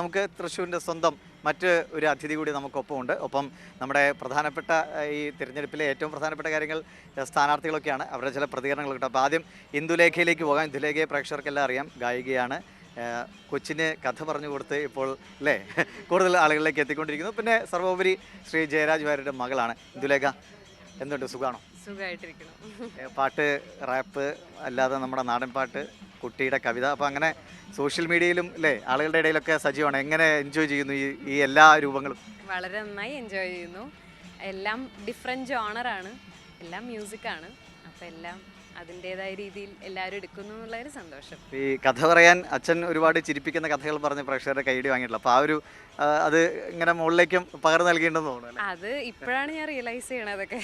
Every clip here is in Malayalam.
നമുക്ക് തൃശ്ശൂരിന്റെ സ്വന്തം മറ്റ് ഒരു അതിഥി കൂടി നമുക്കൊപ്പമുണ്ട്. ഒപ്പം നമ്മുടെ പ്രധാനപ്പെട്ട ഈ തിരഞ്ഞെടുപ്പിലെ ഏറ്റവും പ്രധാനപ്പെട്ട കാര്യങ്ങൾ സ്ഥാനാർത്ഥികളൊക്കെയാണ്. അവരുടെ ചില പ്രതികരണങ്ങൾ കിട്ടും. അപ്പോൾ ആദ്യം ഇന്ദുലേഖയിലേക്ക് പോകാം. ഇന്ദുലേഖയെ പ്രേക്ഷകർക്കെല്ലാം അറിയാം. ഗായികയാണ്. കൊച്ചിന് കഥ പറഞ്ഞു കൊടുത്ത് ഇപ്പോൾ അല്ലേ കൂടുതൽ ആളുകളിലേക്ക് എത്തിക്കൊണ്ടിരിക്കുന്നു. പിന്നെ സർവോപരി ശ്രീ ജയരാജ് വാര്യരുടെ മകളാണ്. ഇന്ദുലേഖ എന്തുണ്ട്? സുഖമാണോ സുഖമായിട്ടിരിക്കണം പാട്ട് റാപ്പ് അല്ലാതെ നമ്മുടെ നാടൻ പാട്ട് കുട്ടിയുടെ കവിത. അപ്പോൾ അങ്ങനെ സോഷ്യൽ മീഡിയയിലും അല്ലേ ആളുകളുടെ ഇടയിലൊക്കെ സജീവമാണ്. എങ്ങനെ എൻജോയ് ചെയ്യുന്നു ഈ ഈ എല്ലാ രൂപങ്ങളും? വളരെ നന്നായി എൻജോയ് ചെയ്യുന്നു. എല്ലാം ഡിഫറെന്റ് ജോണറാണ് എല്ലാം മ്യൂസിക്കാണ് അപ്പോൾ എല്ലാം അതിന്റെതായ രീതിയിൽ എല്ലാവരും എടുക്കുന്നു എന്നുള്ളൊരു സന്തോഷം. ഈ കഥ പറയാൻ അച്ഛൻ ഒരുപാട് ചിരിപ്പിക്കുന്ന കഥകൾ പറഞ്ഞ് പ്രേക്ഷകരുടെ കൈയടി വാങ്ങിയിട്ടുള്ള. അപ്പോൾ ആ ഒരു അത് ഇങ്ങനെ മുകളിലേക്കും പകർന്നു നൽകിയിട്ടുണ്ടെന്ന് തോന്നുന്നു അത് ഇപ്പോഴാണ് ഞാൻ റിയലൈസ് ചെയ്യണതൊക്കെ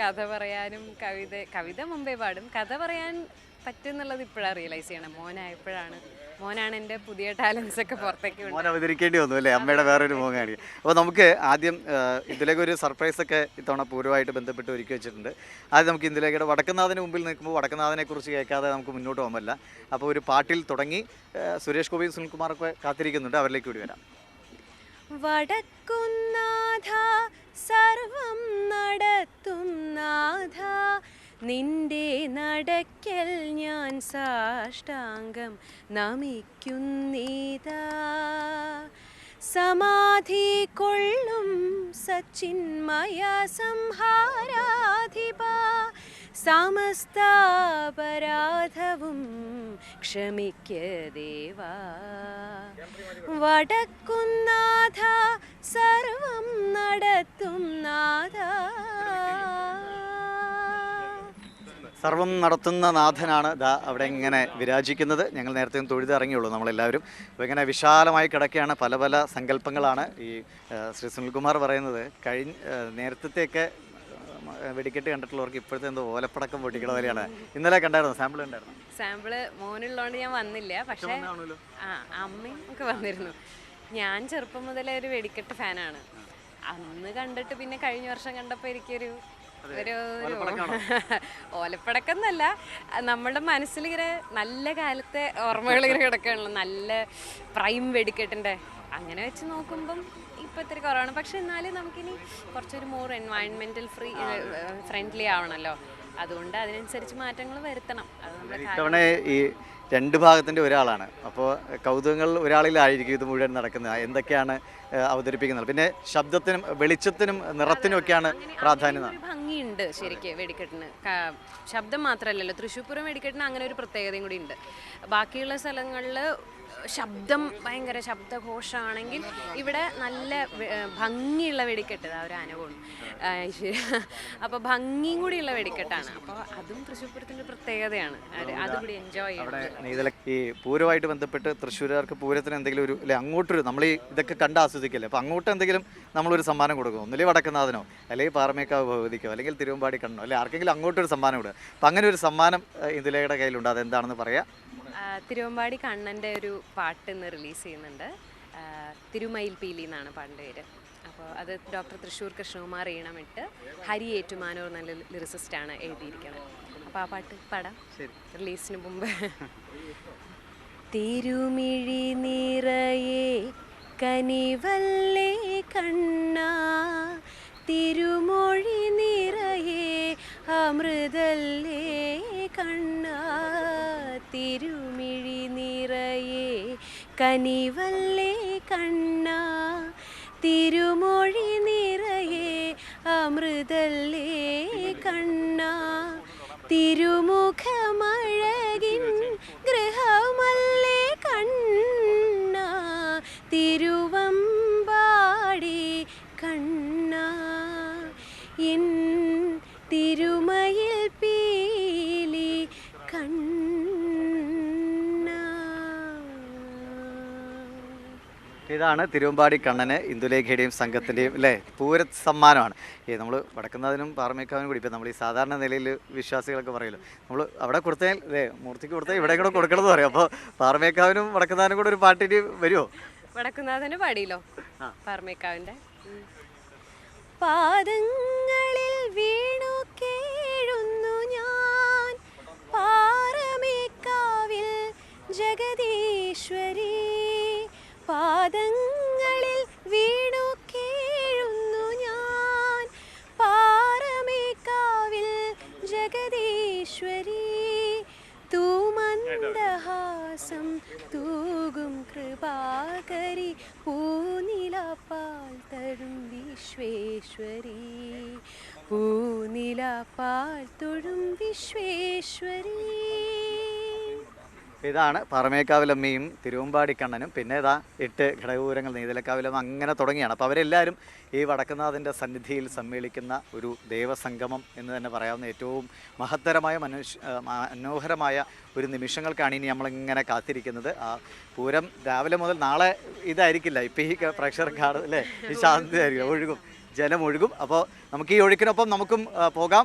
കഥ പറയാനും കവിത കവിത മുമ്പേ പാടും. കഥ പറയാൻ പറ്റുന്നുള്ളത് ഇപ്പോഴാണ് റിയലൈസ് ചെയ്യണം. മോനായപ്പോഴാണ്. മോനാണ് എന്റെ പുതിയ ടാലൻസ് ഒക്കെ പുറത്തേക്ക് മോൻ അവതരിക്കേണ്ടി വന്നു അല്ലേ? അമ്മയുടെ വേറൊരു മോനാണ് കാണിക്കുക അപ്പോൾ നമുക്ക് ആദ്യം ഇതിലേക്ക് ഒരു സർപ്രൈസ് ഒക്കെ ഇത്തവണ പൂർവമായിട്ട് ബന്ധപ്പെട്ട് ഒരുക്കി വെച്ചിട്ടുണ്ട്. ആദ്യം നമുക്ക് ഇന്ത്യയിലേക്കുടെ വടക്കുന്നാഥന് മുമ്പിൽ നിൽക്കുമ്പോൾ വടക്കനാഥനെ കുറിച്ച് കേൾക്കാതെ നമുക്ക് മുന്നോട്ട് പോകാൻ പറ്റില്ല അപ്പോൾ ഒരു പാട്ടിൽ തുടങ്ങി സുരേഷ് ഗോപിയും സുനിൽകുമാറൊക്കെ കാത്തിരിക്കുന്നുണ്ട്. അവരിലേക്ക് കൂടി വരാം. വടക്കുന്നാഥ സർവം നടത്തും നാഥ. നിന്റെ നടക്കൽ ഞാൻ സാഷ്ടാംഗം നമിക്കുന്നീതാ. സമാധി കൊള്ളും സച്ചിന്മയ സംഹാരാധിപ. സമസ്താപരാധവും ക്ഷമിക്ക ദേവാ. വടക്കുന്നാഥ സർവം നടത്തും നാഥ. സർവം നടത്തുന്ന നാഥനാണ്. ദാ അവിടെ ഇങ്ങനെ വിരാജിക്കുന്നത്. ഞങ്ങൾ നേരത്തെ ഒന്ന് തൊഴുത് ഇറങ്ങിയുള്ളൂ നമ്മളെല്ലാവരും. അപ്പോൾ ഇങ്ങനെ വിശാലമായി കിടക്കുകയാണ് പല പല സങ്കല്പങ്ങളാണ് ഈ ശ്രീ സുനിൽകുമാർ പറയുന്നത്. കഴിഞ്ഞ നേരത്തെയൊക്കെ വെടിക്കെട്ട് കണ്ടിട്ടുള്ളവർക്ക് ഇപ്പോഴത്തെ എന്തോ ഓലപ്പടക്കം പൊട്ടിക്കണ പോലെയാണ്. ഇന്നലെ കണ്ടായിരുന്നു? സാമ്പിൾ ഉണ്ടായിരുന്നു സാമ്പിൾ മോനുള്ളതുകൊണ്ട് ഞാൻ വന്നില്ല. പക്ഷേ ആ അമ്മയും ഒക്കെ വന്നിരുന്നു. ഞാൻ ചെറുപ്പം മുതലേ ഒരു വെടിക്കെട്ട് ഫാനാണ്. അന്ന് കണ്ടിട്ട് പിന്നെ കഴിഞ്ഞ വർഷം കണ്ടപ്പോൾ എനിക്കൊരു ഒരു ഓലപ്പടക്കം എന്നല്ല നമ്മുടെ മനസ്സിൽ ഇങ്ങനെ നല്ല കാലത്തെ ഓർമ്മകൾ ഇങ്ങനെ കിടക്കുകയാണല്ലോ നല്ല പ്രൈം വെടിക്കെട്ടിന്റെ അങ്ങനെ വെച്ച് നോക്കുമ്പം ഇപ്പം ഇത്തിരി കുറവാണ്. പക്ഷെ എന്നാലും നമുക്കിനി കുറച്ചൊരു മോർ എൻവയൺമെന്റൽ ഫ്രീ ഫ്രണ്ട്ലി ആവണല്ലോ. അതുകൊണ്ട് അതിനനുസരിച്ച് മാറ്റങ്ങൾ വരുത്തണം. അത് നമ്മുടെ രണ്ട് ഭാഗത്തിന്റെ ഒരാളാണ്. അപ്പോൾ കൗതുകങ്ങൾ ഒരാളിലായിരിക്കും ഇത് മുഴുവൻ നടക്കുന്നത്. എന്തൊക്കെയാണ് അവതരിപ്പിക്കുന്നത്? പിന്നെ ശബ്ദത്തിനും വെളിച്ചത്തിനും നിറത്തിനും ഒക്കെയാണ് പ്രാധാന്യം ഭംഗിയുണ്ട് ശരിക്കും വെടിക്കെട്ടിന്. ശബ്ദം മാത്രമല്ലല്ലോ തൃശ്ശൂർ പൂരം വെടിക്കെട്ടിന് അങ്ങനെ ഒരു പ്രത്യേകതയും കൂടി ഉണ്ട്. ബാക്കിയുള്ള സ്ഥലങ്ങളിൽ ശബ്ദം ഭയങ്കര ശബ്ദഘോഷമാണെങ്കിൽ ഇവിടെ നല്ല ഭംഗിയുള്ള വെടിക്കെട്ട് ആ ഒരു അനുഭവം അപ്പോൾ ഭംഗിയും കൂടിയുള്ള വെടിക്കെട്ടാണ്. അപ്പോൾ അതും തൃശ്ശൂർപൂരത്തിന്റെ പ്രത്യേകതയാണ്. അതുകൂടി എൻജോയ് ചെയ്യണം. ഈ പൂരമായിട്ട് ബന്ധപ്പെട്ട് തൃശ്ശൂരുകാർക്ക് പൂരത്തിന് എന്തെങ്കിലും ഒരു അല്ലെ അങ്ങോട്ടൊരു നമ്മൾ ഈ ഇതൊക്കെ കണ്ട് ആസ്വദിക്കല്ലേ? അപ്പോൾ അങ്ങോട്ട് എന്തെങ്കിലും നമ്മളൊരു സമ്മാനം കൊടുക്കും. ഒന്നില്ലേ വടക്കുന്നാഥനോ അല്ലെങ്കിൽ പാറമേക്കാവ് ഭഗവതിക്കോ അല്ലെങ്കിൽ തിരുവമ്പാടി കണ്ണോ അല്ലെങ്കിൽ ആർക്കെങ്കിലും അങ്ങോട്ടൊരു സമ്മാനം കൊടുക്കുക അപ്പം അങ്ങനെ ഒരു സമ്മാനം ഇന്ദുലയുടെ കയ്യിലുണ്ട്. അതെന്താണെന്ന് പറയാം? തിരുവമ്പാടി കണ്ണന്റെ ഒരു പാട്ട് ഇന്ന് റിലീസ് ചെയ്യുന്നുണ്ട്. ആ, തിരുമയിൽ പീലി എന്നാണ് പാട്ടിന്റെ പേര്. അപ്പോൾ അത് ഡോക്ടർ തൃശ്ശൂർ കൃഷ്ണകുമാർ ഈണമിട്ട് ഹരി ഏറ്റുമാനൂർ നല്ല ലിറിസിസ്റ്റാണ് എഴുതിയിരിക്കുന്നത് അപ്പോൾ ആ പാട്ട് പാടാം. റിലീസിന് മുമ്പ്. തിരുമിഴി നിറയെ കനിവല്ലേ കണ്ണ? തിരുമൊഴി നിറയെ അമൃതല്ലേ കണ്ണ? തിരുമിഴി നിറയെ കനിവല്ലേ കണ്ണ? തിരുമൊഴി നിറയെ അമൃതല്ലേ കണ്ണ? തിരുമുഖമഴകിൻ ഗൃഹമല്ലേ കണ്ണ? തിരുവമ്പാടി ഇതാണ് തിരുവമ്പാടി കണ്ണന് ഇന്ദുലേഖയുടെയും സംഘത്തിന്റെയും അല്ലേ പൂര സമ്മാനമാണ്. ഈ നമ്മൾ വടക്കുന്നതിനും പാറമേക്കാവിനും കൂടി ഇപ്പം നമ്മൾ ഈ സാധാരണ നിലയിൽ വിശ്വാസികളൊക്കെ പറയുമല്ലോ നമ്മൾ അവിടെ കൊടുത്താൽ അല്ലേ മൂർത്തിക്ക് കൊടുത്താൽ ഇവിടെ കൂടെ കൊടുക്കണമെന്ന് പറയും. അപ്പോൾ പാറമേക്കാവിനും വടക്കുന്നതിനും കൂടെ ഒരു പാട്ടിന് വരുമോ വടക്കുന്നാഥന് പാടിയല്ലോ. പാറമേക്കാവിന്റെ പാദങ്ങളിൽ വീണു കേഴുന്നു ഞാൻ. പാറമേക്കാവിൽ ജഗദീശ്വരി പാദങ്ങളിൽ വീണു കേഴുന്നു ഞാൻ. പാറമേക്കാവിൽ ജഗദീശ്വരി തൂമന്ദഹാസം തൂകും കൃപാകരി പൂനിലപ്പാൽ തരും വിശ്വേശ്വരി. പൂനിലപ്പാൽ തൊഴും വിശ്വേശ്വരി. ഇതാണ് പറമേക്കാവിലമ്മയും തിരുവമ്പാടിക്കണ്ണനും. പിന്നെ ഇതാ എട്ട് ഘടകപൂരങ്ങൾ നീതലക്കാവിലമ്മ അങ്ങനെ തുടങ്ങിയാണ്. അപ്പോൾ അവരെല്ലാവരും ഈ വടക്കുന്നാഥന്റെ സന്നിധിയിൽ സമ്മേളിക്കുന്ന ഒരു ദേവസംഗമം എന്ന് തന്നെ പറയാവുന്ന ഏറ്റവും മഹത്തരമായ മനുഷ്യ മനോഹരമായ ഒരു നിമിഷങ്ങൾക്കാണ് ഇനി നമ്മളിങ്ങനെ കാത്തിരിക്കുന്നത്. ആ പൂരം രാവിലെ മുതൽ നാളെ ഇതായിരിക്കില്ല. ഇപ്പം ഈ പ്രഷർ കാർഡ് അല്ലേ? ഈ ശാന്തി ആയിരിക്കും ഒഴുകും. ജലം ഒഴുകും അപ്പോൾ നമുക്ക് ഈ ഒഴുക്കിനൊപ്പം നമുക്കും പോകാം.